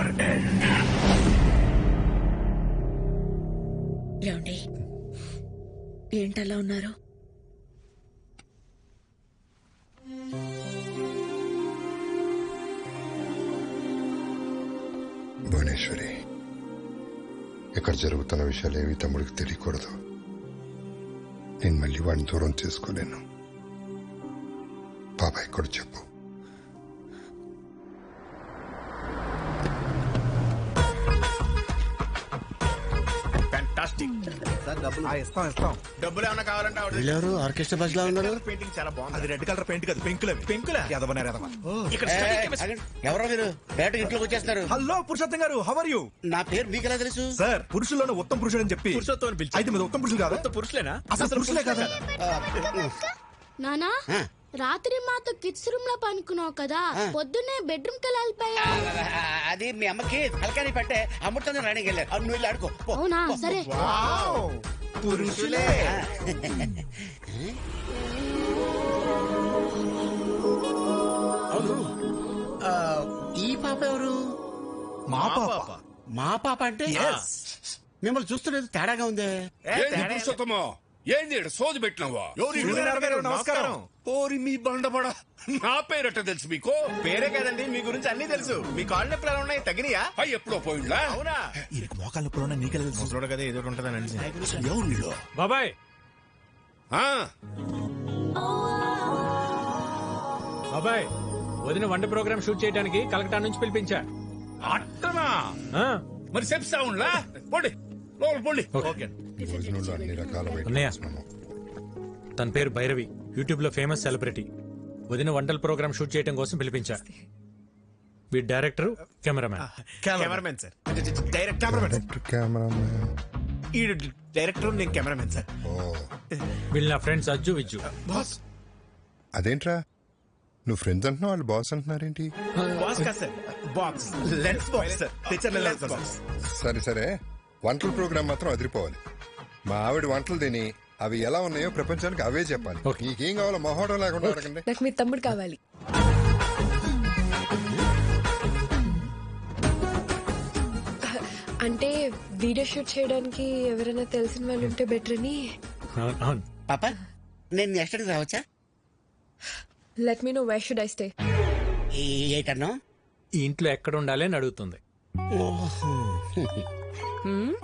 Your end ఏమండి? ఏంటలా ఉన్నారు? భువనేశ్వరి ఇక్కడ జరుగుతున్న విషయాలు ఏవి తమ్ముడికి తెలియకూడదు. నేను మళ్ళీ వాడిని దూరం చేసుకోలేను. బాబాయ్ కూడా చెప్పు. ఇస్తాం ఇస్తాం. డబ్బులు ఏమైనా కావాలంటే ఆవిడ వీళ్ళెవరు? ఆర్కెస్ట్రా బస్ లా ఉన్నారు? పెయింటింగ్ చాలా బాగుంది. అది రెడ్ కలర్ పెయింట్ కదా పెంకుల పెంకులా ఎదవనారు ఎదవ ఇక్కడ study. ఎవరో మీరు? డైరెక్ట్ ఇంట్లోకి హలో పురుషోత్తం గారు హవర్ యూ నా పేరు మీకు ఎలా తెలుసు? సార్ పురుషుల్లోనే ఉత్తమ పురుషుడు అని చెప్పి పురుషోత్తం అని పిలిచి. అయితే మీద ఉత్తమ పురుషులు కాదా? పురుషులేనా? అసలు పురుషులే కదా? నానా? ఆ. రాత్రి మాతో కిడ్స్ రూమ్లో పనుకున్నావు కదా పొద్దున్నే బెడ్రూమ్కి వెళ్ళిపోయా అది మీ అమ్మకి తలకాని పట్టే అమృతంగా రాణికి వెళ్ళారు. నువ్వు వెళ్ళి ఆడుకో. అవునా? సరే. పురుషులే. అవును. ఆ, ఈ పాప ఎవరు? మా పాప. మా పాప అంటే? మిమ్మల్ని చూస్తున్నది తేడాగా ఉందే. ఏంది ఈడ సోది పెట్టినావా? నమస్కారం. ఓరి మీ బండబడ. నా పేరట తెలుసు మీకు? పేరే కదండి మీ గురించి అన్ని తెలుసు. మీ కాళ్ళు నొప్పులు ఎలా ఉన్నాయి? తగినయా? అయ్యి ఎప్పుడో పోయిండ్లా? అవునా? ఈయనకి మోకాళ్ళ నొప్పులు నీకెలా తెలుసు? ముసలోడు కదా ఏదో ఉంటుందని ఎవరు వీళ్ళు? బాబాయ్. ఆ? బాబాయ్ వదిన వంట ప్రోగ్రామ్ షూట్ చేయడానికి కలకటా నుంచి పిలిపించా. అట్టనా ఆ, మరి చెప్తా ఉండ్లా పోండి. లోపల పోండి. ఓకే. ఈ భోజనంలో అన్ని రకాల అన్నయ్య. వైటమిన్స్ తన పేరు భైరవి. యూట్యూబ్లో ఫేమస్ సెలబ్రిటీ. వదిన వంటల ప్రోగ్రామ్ షూట్ చేయడం కోసం పిలిపించా. వీడి director cameraman. Cameramen sir. Direct cameramen cameraman. ఈ డైరెక్టర్ నేను కెమెరామెన్ సార్. ఓ. వీళ్ళు నా ఫ్రెండ్స్ అజ్జు విజ్జు. బాస్. అదేంట్రా? నువ్వు ఫ్రెండ్స్ అంటున్నావు వాళ్ళు బాస్ అంటున్నారేంటి? బాస్ కాదు sir. Box. Lens box sir. తెచ్చర్ lens box. సరే సరే. వంటల ప్రోగ్రామ్ మాత్రం అదిరిపోవాలి. మా ఆవిడ వంటలు తిని అవి ఎలా ఉన్నాయో ప్రపంచానికి అవే చెప్పాలి. నీకేం కావాలో మొహోటం లేకుండా అడగండి. నాకు మీ తమ్ముడు కావాలి. అంటే వీడియో షూట్ చేయడానికి ఎవరైనా తెలిసిన వాళ్ళు ఉంటే బెటర్ అని. పాప నేను నెక్స్ట్ రావచ్చా? Let me know why should I stay ఏటన్నా ఈ ఇంట్లో ఎక్కడ ఉండాలి అని అడుగుతుంది.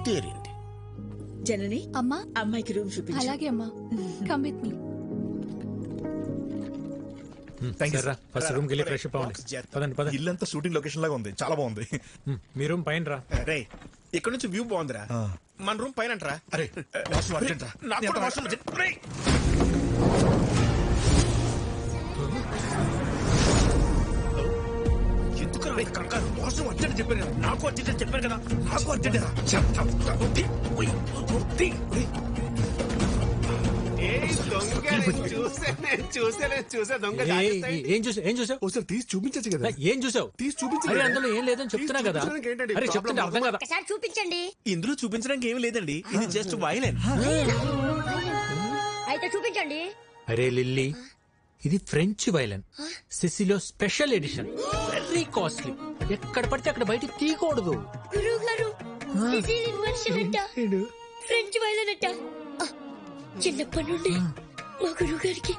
తీరింది. జనని? అమ్మా. అమ్మాయికి రూమ్ చూపించు. అలాగే అమ్మా. కమ్ విత్ మీ సరేరా ఫస్ట్ రూమ్కి వెళ్ళి ఫ్రెష్ అవ్వండి. పదండి పదండి. ఇల్లంతా షూటింగ్ లొకేషన్ లాగా ఉంది. చాలా బాగుంది. హ్మ్, మీ రూమ్ పైన రా. రే ఇక్కడ నుంచి వ్యూ బాగుందిరా. మన రూమ్ పైన అంటరా? అరే వాష్రూమ్ అర్జెంట్ రా. నాకు కూడా వాష్రూమ్ urgent. రేయ్. కంగారు చెప్పాను కదా. నాకు చెప్పాను నాకు చెప్తా. ఏ- చూసావు ఏం చూసావు? ఒకసారి తీసి చూపించచ్చు కదా. ఏం చూసావు? తీసి చూపించు అరే కదా. అందులో ఏం లేదని చెప్తున్నా కదా. అరే? చెప్తుంటే అర్థం కదా. ఒకసారి చూపించండి. ఇందులో చూపించడానికి ఏమీ లేదండి. ఇది జస్ట్ వైలెన్. అయితే చూపించండి. అరే లిల్లీ ఇది ఫ్రెంచ్ వైలన్. సిసిలో స్పెషల్ ఎడిషన్. Very costly. ఎక్కడ పడితే అక్కడ బయట తీయకూడదు. గురువు గారు ఫ్రెంచ్ వైలన్ అంట ఆ, చిన్నప్పటి నుండి మా గురువు గారికి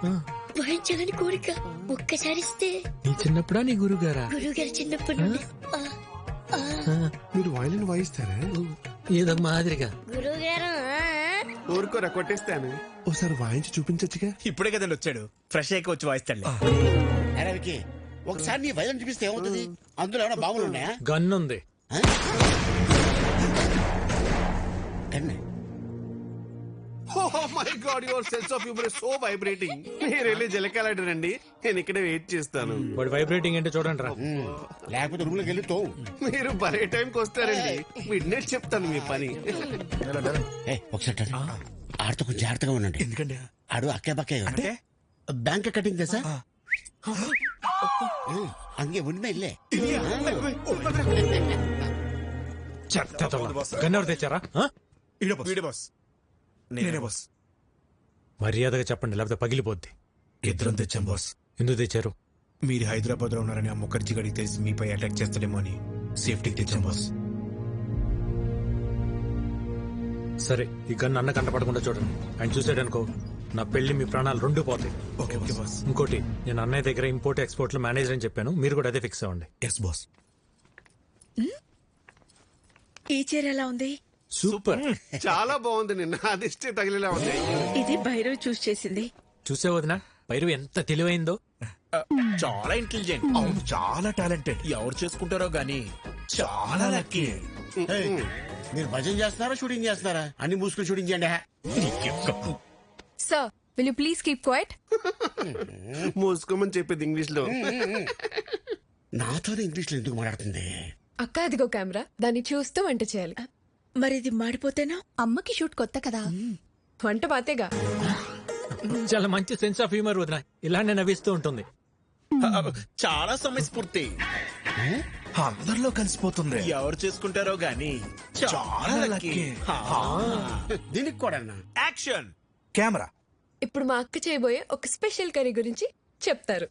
వాయించాలని కోరిక ఒక్కసారి ఇస్తే. నీ చిన్నప్పుడా నీ గురుగారా గురువు గారు చిన్నప్పటి నుండి. మీరు వైలెన్ వాయిస్తారా? ఏదో మాదిరిగా. గురువు గారు ఊరుకోరా కొట్టేస్తాను. ఒకసారి వాయించి చూపించచ్చుగా. ఇప్పుడే కదండి వచ్చాడు. ఫ్రెష్ అయ్యి వచ్చి వాయిస్తాడు ఒకసారి నీ వైద్యం చూపిస్తే ఏమవుతుంది? అందులో ఏమైనా బాంబులు ఉన్నాయా? గన్ ఉంది కన్నే ఓ my god your sense of humour so vibrating. మీరు వెళ్ళి జలకాలండి నేను ఇక్కడే వెయిట్ చేస్తాను. వాడు వైబ్రేటింగ్ ఏంటో చూడండి రా. లేకపోతే రూమ్లోకి వెళ్ళి తోవు. మీరు టైంకి వస్తారండి. మిడ్ చెప్తాను మీ పని. ఏ, ఒకసారి రండి. ఆడితో కొంచెం జాగ్రత్తగా ఉండండి. ఎందుకండి? ఆడు అక్కే బక్కే అంటే? బ్యాంక్ కటింగ్ తెసా అంగే ఉண்மை ఇల్లే. గన్ ఎవరు తెచ్చారా? ఆ? వీడే బాస్. నేనే. బాస్. మర్యాదగా చెప్పండి లేకపోతే పగిలిపోద్ది. ఇద్దరం తెచ్చాం బాస్. ఎందుకు తెచ్చారు? మీరు హైదరాబాద్లో ఉన్నారని ఆ ముఖర్జీ గడికి తెలిసి మీపై అటాక్ చేస్తాడేమో అని సేఫ్టీకి తెచ్చాం బాస్. సరే ఈ గన్ అన్న కంటపడకుండా చూడండి. ఆయన చూసాడనుకో నా పెళ్ళి మీ ప్రాణాలు రెండు పోతాయి. Okay okay boss. ఇంకోటి నేను అన్నయ్య దగ్గర ఇంపోర్ట్ ఎక్స్పోర్ట్లో మేనేజర్ అని చెప్పాను. మీరు కూడా అదే ఫిక్స్ అవ్వండి. Yes boss. ఈ చీర ఎలా ఉంది? సూపర్. చాలా బాగుంది నిన్న. అదిష్టే తగిలేలా ఉంది. ఇది భైరవ్ చూస్ చేసింది. చూసే వదిన? పైరు ఎంత తెలివైందో. చాలా ఇంటెలిజెంట్ అవును చాలా టాలెంటెడ్ ఎవరు చేసుకుంటారో గానీ చాలా లక్కీ మీరు భజన చేస్తున్నారా షూటింగ్ చేస్తున్నారా? అన్ని మూసుకుని షూటింగ్ చేయండి sir will you please keep quiet మూసుకోమని చెప్పింది ఇంగ్లీష్లో నాతోనే ఇంగ్లీష్లో ఎందుకు మాట్లాడుతుంది? అక్క అదిగో కెమెరా. దాన్ని చూస్తూ వంట చేయాలి. మరి ఇది మాడిపోతేనా? అమ్మకి షూట్ కొత్త కదా. వంట పాతేగా? చాలా మంచి సెన్స్ ఆఫ్ హ్యూమర్ వదిన. ఇలానే నవ్విస్తూ ఉంటుంది. చాలా సమయస్ఫూర్తి. అందరిలో కలిసిపోతుంది. ఎవరు చేసుకుంటారో గానీ. చాలా లక్కీ దీనికి కూడా యాక్షన్ కెమెరా. ఇప్పుడు మా అక్క చేయబోయే ఒక స్పెషల్ కర్రీ గురించి చెప్తారు.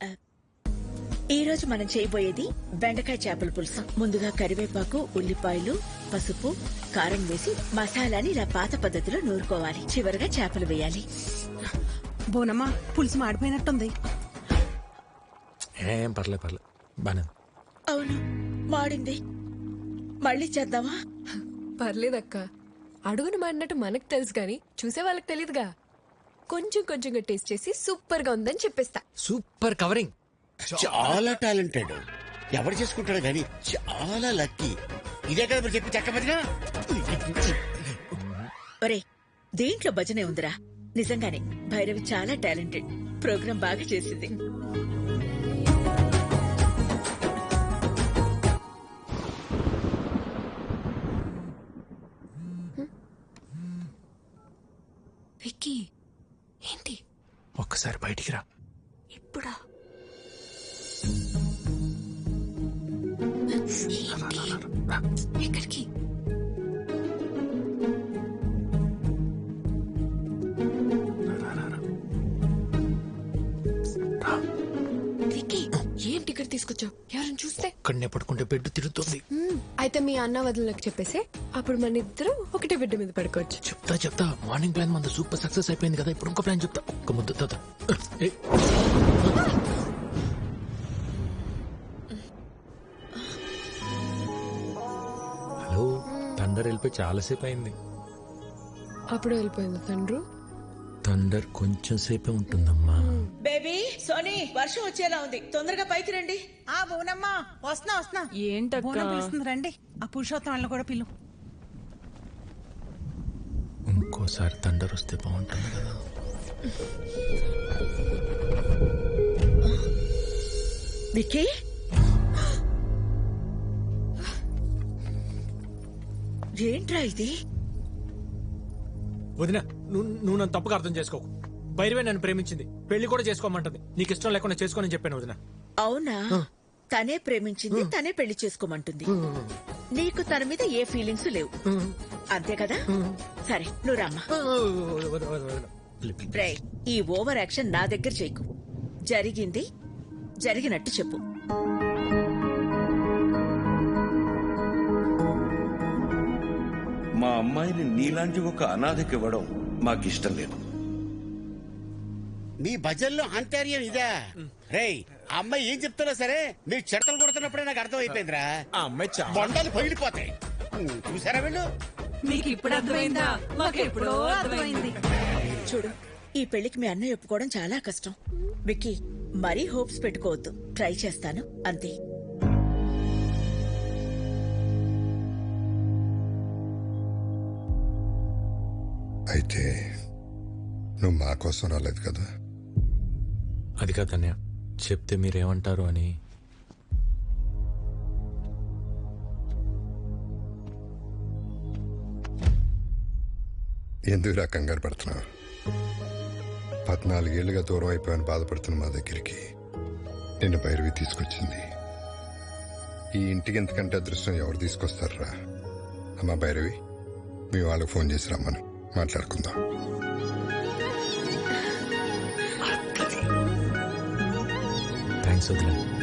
ఈ రోజు మనం చేయబోయేది బెండకాయ చేపల పులుసు. ముందుగా కరివేపాకు ఉల్లిపాయలు పసుపు కారం వేసి మసాలాని ఇలా పాత పద్ధతిలో నూరుకోవాలి. చివరగా చేపలు వేయాలి. బోనమ్మా పులుసు మాడిపోయినట్టుంది. ఏం పర్లే పర్లే. బానే ఉంది. అవును మాడింది. మళ్ళీ చేద్దామా? పర్లేదక్క. అడుగును మాడినట్టు మనకు తెలుసు కానీ చూసే వాళ్ళకి తెలియదుగా కొంచెం కొంచెంగా టేస్ట్ చేసి సూపర్గా ఉందని చెప్పేస్తా. Super covering. చాలా టాలెంటెడ్. ఎవరు చేసుకుంటాడు గానీ చాలా లక్కీ. ఇదే కదా మీరు చెప్పి చెక్క భజన? ఒరే దేంట్లో భజనే ఉందిరా? నిజంగానే భైరవి చాలా టాలెంటెడ్. ప్రోగ్రాం బాగా చేసింది. విక్కీ ఏంటి? ఒక్కసారి బయటికి రా. ఇప్పుడా? ఎక్కడికి? ఏంటి ఇక్కడ తీసుకొచ్చావు? ఒక్కడనే పడుకుంటే బెడ్ తిరుగుతుంది. అయితే మీ అన్న వదినలకు చెప్పేసి అప్పుడు మన ఇద్దరం ఒకటే బిడ్డ మీద పడుకోవచ్చు. చెప్తా చెప్తా. మార్నింగ్ ప్లాన్ మన సూపర్ సక్సెస్ అయిపోయింది కదా ఇప్పుడు ఇంకో ప్లాన్ చెప్తా. ఒక్క ముద్ద తాత ఏ, హలో థండర్ వెళ్ళిపోయి చాలాసేపు అయింది. అప్పుడు వెళ్ళిపోయింది తండ్రు. థండర్ కొంచెం సేపే ఉంటుందమ్మా. బేబీ సోనీ వర్షం వచ్చేలా ఉంది. తొందరగా పైకి రండి. ఆ బోనమ్మా వస్తున్నా వస్తున్నా. బోనం పిలుస్తుంది రండి. ఆ పురుషోత్తం వాళ్ళని కూడా పిలు. ఇంకోసారి థండర్ వస్తే బాగుంటుంది కదా. విక్కీ? ఏంట్రా ఇది? వదిన నువ్వు నువ్వు నన్ను తప్పుగా అర్థం చేసుకోకు. భైరవే నన్ను ప్రేమించింది. పెళ్ళి కూడా చేసుకోమంటది. నీకు ఇష్టం లేకుండా చేసుకోని చెప్పాను వదిన. అవునా? తనే ప్రేమించింది తనే పెళ్ళి చేసుకోమంటుంది. నీకు తన మీద ఏ ఫీలింగ్స్ లేవు. అంతే కదా? సరే నువ్వు రమ్మా. ఈ ఓవర్ యాక్షన్ నా దగ్గర చేయకు. జరిగింది జరిగినట్టు చెప్పు. మా అమ్మాయిని నీలాంటి ఒక అనాథకి ఇవ్వడం మాకిష్టం లేదు. మీ భజన్లో అంతర్యం ఇదా? రేయ్ ఆ అమ్మాయి ఏం చెప్తున్నా సరే? మీరు చెడతలు కొడుతున్నప్పుడే నాకు అర్థం అయిపోయిందిరా ఆ అమ్మాయి బొండాలు పగిలిపోతాయి. చూసారా వీళ్ళు? మీకు ఇప్పుడు అర్థమైందా? మాకు ఎప్పుడో అర్థమైంది. చూడు ఈ పెళ్ళికి మీ అన్నయ్య ఒప్పుకోవడం చాలా కష్టం. విక్కీ మరీ హోప్స్ పెట్టుకోవద్దు. ట్రై చేస్తాను. అంతే. అయితే నువ్వు మా కోసం రాలేదు కదా? అది కాదు అన్నయ్య. చెప్తే మీరేమంటారు అని. ఎందుకు రా కంగారు పడుతున్నావు? పద్నాలుగేళ్ళుగా దూరం అయిపోయాను బాధపడుతున్న మా దగ్గరికి. నిన్ను భైరవి తీసుకొచ్చింది. ఈ ఇంటికి ఎంతకంటే అదృష్టం ఎవరు తీసుకొస్తారా అమ్మా భైరవి మీ వాళ్ళకి ఫోన్ చేసి రమ్మను. మాట్లాడుకుందాం. థ్యాంక్స్ వదిలేదు